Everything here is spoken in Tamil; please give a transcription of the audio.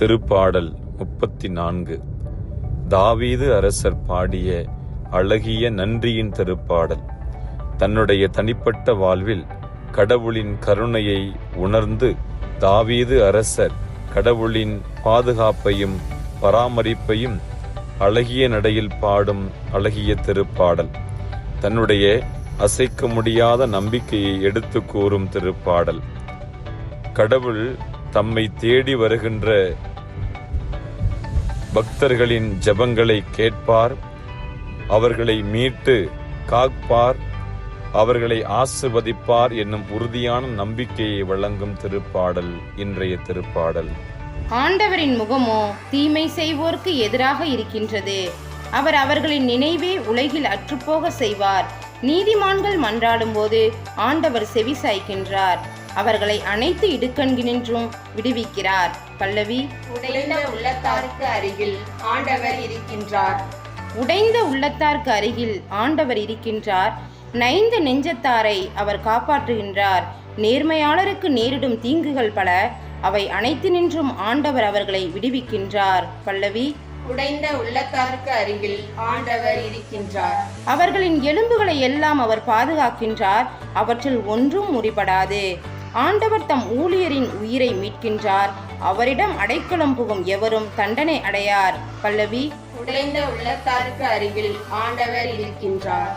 திருப்பாடல் முப்பத்தி நான்கு தாவீது அரசர் பாடிய அழகிய நன்றியின் திருப்பாடல். தன்னுடைய தனிப்பட்ட வாழ்வில் கடவுளின் கருணையை உணர்ந்து தாவீது அரசர் கடவுளின் பாதுகாப்பையும் பராமரிப்பையும் அழகிய நடையில் பாடும் அழகிய திருப்பாடல். தன்னுடைய அசைக்க முடியாத நம்பிக்கையை எடுத்து கூறும் திருப்பாடல். கடவுள் தம்மை தேடி வருகின்ற பக்தர்களின் ஜபங்களை கேட்பார் அவர்களை மீட்டு காப்பார் அவர்களை ஆசிர்வதிப்பார் என்னும் உறுதியான நம்பிக்கையை வழங்கும் திருப்பாடல் இன்றைய திருப்பாடல். ஆண்டவரின் முகமோ தீமை செய்வோருக்கு எதிராக இருக்கின்றது. அவர் அவர்களின் நினைவே உலகில் அற்றுப்போக செய்வார். நீதிமான்கள் மன்றாடும்போது ஆண்டவர் செவி சாய்க்கின்றார். அவர்களை அனைத்து இடுக்கண்கினின்றும் விடுவிக்கிறார். பல்லவி உடைந்த உள்ளத்தாருக்கு அருகில் ஆண்டவர் இருக்கின்றார். உடைந்த உள்ளத்தார்க்கு அருகில் ஆண்டவர் இருக்கின்றார். நைந்த நெஞ்சத்தாரை அவர் காப்பாற்றுகின்றார். நேர்மையாளருக்கு நேரிடும் தீங்குகள் பல அவை அனைத்தினின்றும் ஆண்டவர் அவர்களை விடுவிக்கின்றார். பல்லவி உடைந்த உள்ளத்தாருக்கு அருகில் ஆண்டவர் இருக்கின்றார். அவர்களின் எலும்புகளை எல்லாம் அவர் பாதுகாக்கின்றார். அவற்றில் ஒன்றும் முறிபடாது. ஆண்டவர் தம் ஊழியரின் உயிரை மீட்கின்றார். அவரிடம் அடைக்கலம் புகும் எவரும் தண்டனை அடையார். பல்லவி உடைந்த உள்ளத்தாருக்கு அருகில் ஆண்டவர் இருக்கின்றார்.